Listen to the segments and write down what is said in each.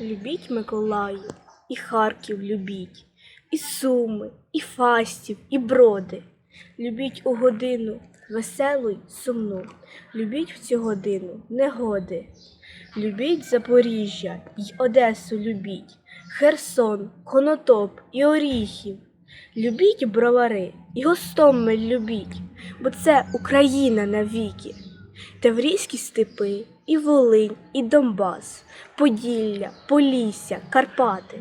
Любіть Миколаю, і Харків любіть, і Суми, і Фастів, і броди. Любіть у годину веселу й сумну, любіть в цю годину негоди. Любіть Запоріжжя й Одесу любіть, Херсон, Конотоп і Оріхів. Любіть бровари і Гостомель любіть, бо це Україна навіки. Таврійські степи, і Волинь, і Донбас, Поділля, Полісся, Карпати.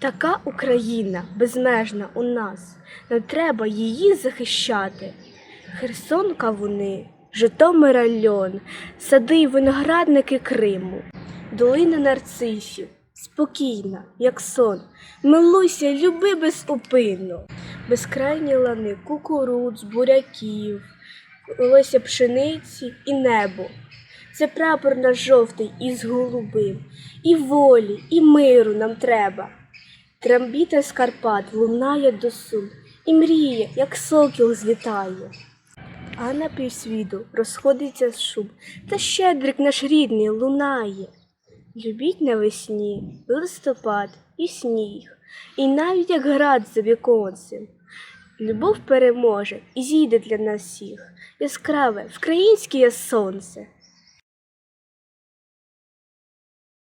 Така Україна безмежна у нас, нам треба її захищати. Херсон кавуни, Житомир льон, сади й виноградники Криму, долина нарцисів, спокійна, як сон, милуйся, люби безупинно, безкрайні лани кукурудз, буряків, лося пшениці і небо. Це прапор наш жовтий із голубим, і волі, і миру нам треба. Трембіта з Карпат лунає до сум, і мріє, як сокіл злітає. А на півсвіту розходиться шум, та щедрик наш рідний лунає. Любіть навесні листопад і сніг, і навіть як град за віконцем. Любов переможе і зійде для нас всіх, яскраве, вкраїнське сонце.